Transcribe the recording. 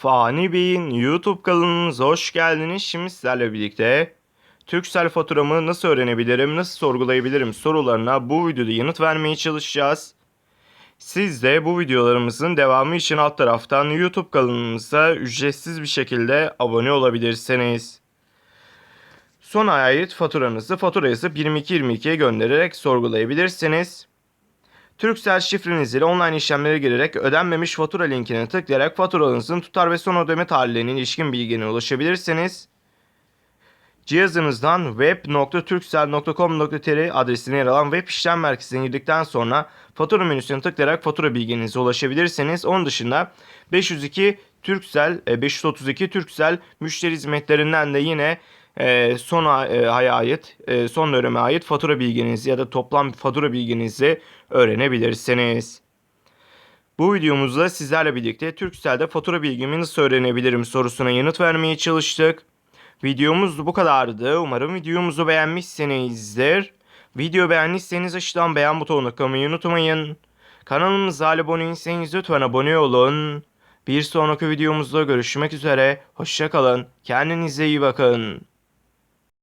Fani Bey'in YouTube kanalınıza hoş geldiniz. Şimdi sizlerle birlikte Türksel faturamı nasıl öğrenebilirim, nasıl sorgulayabilirim sorularına bu videoda yanıt vermeye çalışacağız. Siz de bu videolarımızın devamı için alt taraftan YouTube kanalımıza ücretsiz bir şekilde abone olabilirsiniz. Son ait faturanızı fatura yazıp 2222'ye göndererek sorgulayabilirsiniz. Turkcell şifreniz ile online işlemlere girerek ödenmemiş fatura linkine tıklayarak faturanızın tutar ve son ödeme tarihlerine ilişkin bilgine ulaşabilirsiniz. Cihazınızdan web.turkcell.com.tr adresine yer alan web işlem merkezine girdikten sonra fatura menüsüne tıklayarak fatura bilginize ulaşabilirsiniz. Onun dışında 502 Turkcell, e, 532 Turkcell müşteri hizmetlerinden de yine e, son ay- aya ait, e, son döneme ait fatura bilginizi ya da toplam fatura bilginizi öğrenebilirsiniz. Bu videomuzda sizlerle birlikte Turkcell'de fatura bilgimi nasıl öğrenebilirim sorusuna yanıt vermeye çalıştık. Videomuz bu kadardı. Umarım videomuzu beğenmişsinizdir. Video beğendiyseniz aşağıdan beğen butonuna tıklamayı unutmayın. Kanalımıza abone değilseniz lütfen abone olun. Bir sonraki videomuzda görüşmek üzere. Hoşçakalın. Kendinize iyi bakın.